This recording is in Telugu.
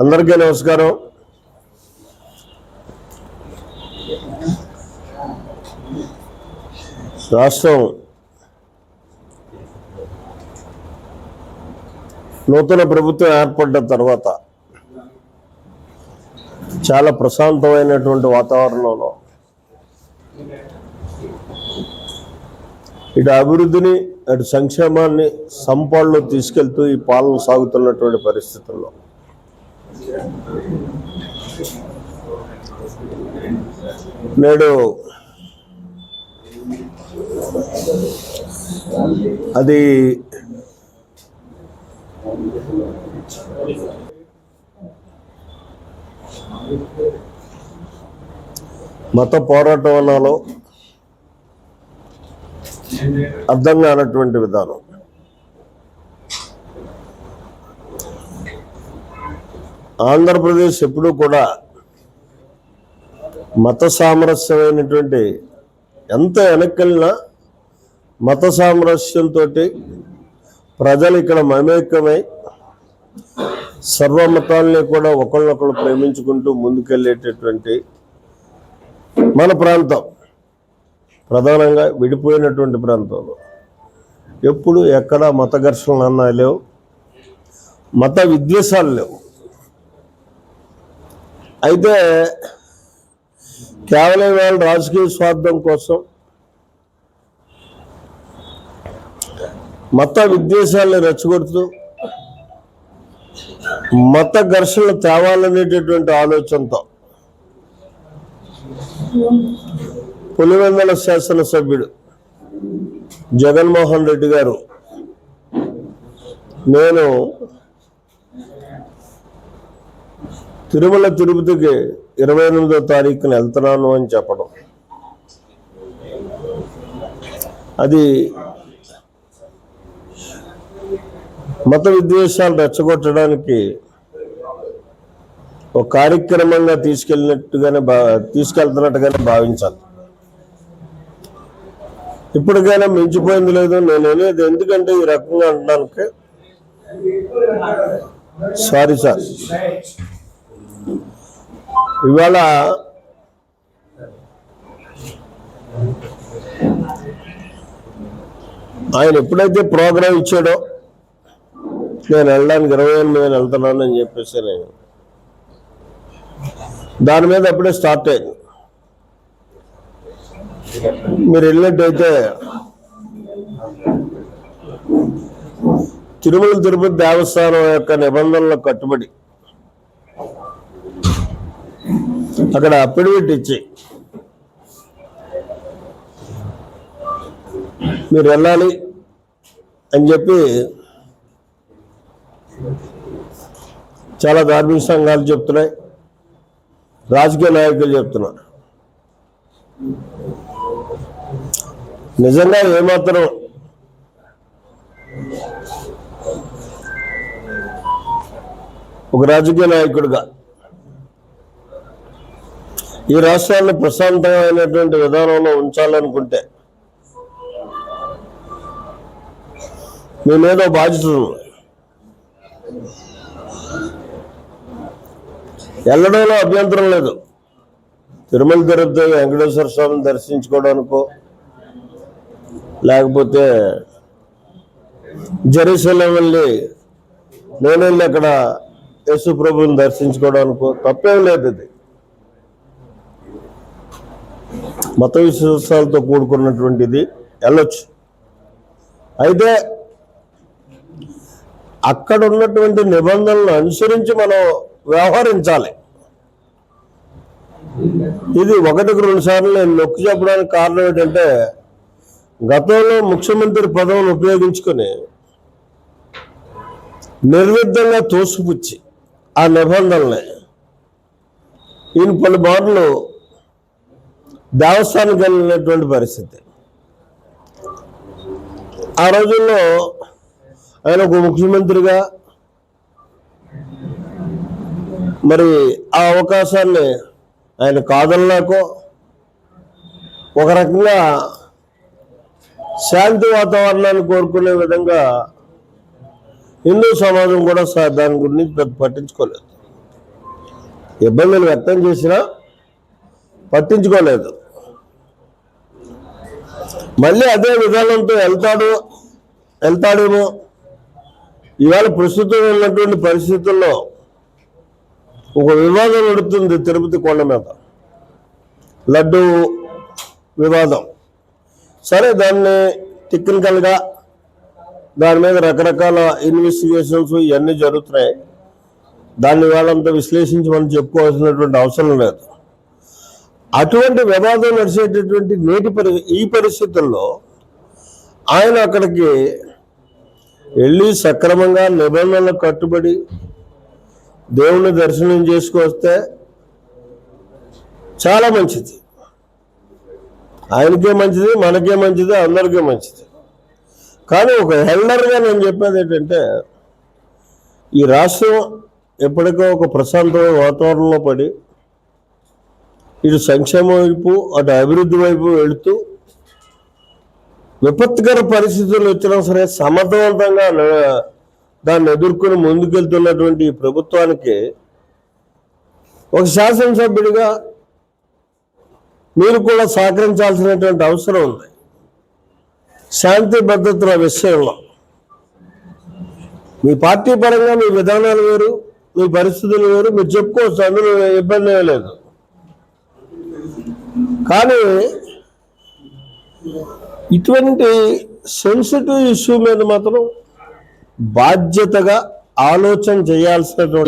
అందరికీ నమస్కారం రాష్ట్రం నూతన ప్రభుత్వం ఏర్పడ్డ తర్వాత చాలా ప్రశాంతమైనటువంటి వాతావరణంలో ఇటు అభివృద్ధిని అటు సంక్షేమాన్ని సంపాడులో తీసుకెళ్తూ ఈ పాలన సాగుతున్నటువంటి పరిస్థితుల్లో. నేడు అది మత పోరాటం అనాలో అర్థం కానటువంటి విధానం. ఆంధ్రప్రదేశ్ ఎప్పుడూ కూడా మత సామరస్యమైనటువంటి ఎంత వెనక్కెళ్ళినా మత సామరస్యంతో ప్రజలు ఇక్కడ మమేకమై సర్వమతాల్ని కూడా ఒకళ్ళొకళ్ళు ప్రేమించుకుంటూ ముందుకెళ్ళేటటువంటి మన ప్రాంతం. ప్రధానంగా విడిపోయినటువంటి ప్రాంతంలో ఎప్పుడు ఎక్కడ మత ఘర్షణలు అన్నా లేవు. మత విద్వేషాలు లేవు. అయితే కేవలం వాళ్ళ రాజకీయ స్వార్థం కోసం మత విద్వేషాలను రెచ్చగొడుతూ మత ఘర్షణలు తేవాలనేటటువంటి ఆలోచనతో పులివెందల శాసనసభ్యుడు జగన్మోహన్ రెడ్డి గారు నేను తిరుమల తిరుపతికి ఇరవై ఎనిమిదో తారీఖున వెళ్తున్నాను అని చెప్పడం. అది మత విద్వేషాలు రెచ్చగొట్టడానికి ఒక కార్యక్రమంగా తీసుకెళ్ళినట్టుగానే బా తీసుకెళ్తున్నట్టుగానే భావించాలి. ఇప్పటికైనా మించిపోయింది లేదు నేను అనేది ఎందుకంటే ఈ రకంగా అనడానికి. సారీ సార్ ఇవాళ ఆయన ఎప్పుడైతే ప్రోగ్రాం ఇచ్చాడో నేను వెళ్ళడానికి ఇరవై ఎనిమిది నేను వెళ్తున్నాను అని చెప్పేసి నేను. దాని మీద అప్పుడే స్టార్ట్ అయింది. మీరు వెళ్ళినట్టయితే తిరుమల తిరుపతి దేవస్థానం యొక్క నిబంధనలకు కట్టుబడి అక్కడ అఫిడవిట్ ఇచ్చి మీరు వెళ్ళాలి అని చెప్పి చాలా ధార్మిక సంఘాలు చెప్తున్నాయి. రాజకీయ నాయకులు చెప్తున్నారు. నిజంగా ఏమాత్రం ఒక రాజకీయ నాయకుడిగా ఈ రాష్ట్రాన్ని ప్రశాంతమైనటువంటి విధానంలో ఉంచాలనుకుంటే మీ మీద బాధ్యత వెళ్ళడంలో అభ్యంతరం లేదు. తిరుమల తిరుపతి వెంకటేశ్వర స్వామిని దర్శించుకోవడానికో లేకపోతే జెరూసలం వెళ్ళి నేను వెళ్ళి అక్కడ యేసు ప్రభుని దర్శించుకోవడానికో తప్పేం లేదు ఇది. మత విశ్వాసాలతో కూడుకున్నటువంటిది వెళ్ళొచ్చు అయితే అక్కడ ఉన్నటువంటి నిబంధనలను అనుసరించి మనం వ్యవహరించాలి. ఇది ఒకటికి రెండు సార్లు నేను నొక్కి చెప్పడానికి కారణం ఏంటంటే గతంలో ముఖ్యమంత్రి పదవిని ఉపయోగించుకొని నిర్విద్ధంగా తోసిపుచ్చి ఆ నిబంధనల్ని ఈయన పలుమార్లు దేవస్థానం వెళ్ళినటువంటి పరిస్థితి. ఆ రోజుల్లో ఆయన ఒక ముఖ్యమంత్రిగా మరి ఆ అవకాశాన్ని ఆయన కాదనలేకో ఒక రకంగా శాంతి వాతావరణాన్ని కోరుకునే విధంగా హిందూ సమాజం కూడా దాని గురించి పెద్ద పట్టించుకోలేదు. ఇబ్బందులు వ్యక్తం చేసినా పట్టించుకోలేదు. మళ్ళీ అదే విధానంతో వెళ్తాడు వెళ్తాడేమో. ఇవాళ ప్రస్తుతం ఉన్నటువంటి పరిస్థితుల్లో ఒక వివాదం నడుపుతుంది తిరుపతి కొండ మీద. లడ్డు వివాదం. సరే దాన్ని టెక్నికల్గా దాని మీద రకరకాల ఇన్వెస్టిగేషన్స్ ఇవన్నీ జరుగుతున్నాయి. దాన్ని వాళ్ళంతా విశ్లేషించి మనం చెప్పుకోవాల్సినటువంటి అవసరం లేదు. అటువంటి వివాదం నడిచేటటువంటి నేటి పరి ఈ పరిస్థితుల్లో ఆయన అక్కడికి వెళ్ళి సక్రమంగా నిబంధనలకు కట్టుబడి దేవుణ్ణి దర్శనం చేసుకొస్తే చాలా మంచిది. ఆయనకే మంచిది మనకే మంచిది అందరికీ మంచిది. కానీ ఒక హెల్డర్గా నేను చెప్పేది ఏంటంటే ఈ రాష్ట్రం ఎప్పటికో ఒక ప్రశాంతమైన వాతావరణంలో పడి ఇటు సంక్షేమం వైపు అటు అభివృద్ధి వైపు వెళుతూ విపత్కర పరిస్థితులు వచ్చినా సరే సమర్థవంతంగా దాన్ని ఎదుర్కొని ముందుకెళ్తున్నటువంటి ఈ ప్రభుత్వానికి ఒక శాసనసభ్యుడిగా మీరు కూడా సహకరించాల్సినటువంటి అవసరం ఉంది. శాంతి భద్రతల విషయంలో. మీ పార్టీ పరంగా మీ విధానాలు వేరు మీ పరిస్థితులు వేరు మీరు చెప్పుకోవచ్చు అందులో ఇబ్బంది లేదు. కానీ ఇటువంటి సెన్సిటివ్ ఇష్యూ మీద మాత్రం బాధ్యతగా ఆలోచన చేయాల్సినటువంటి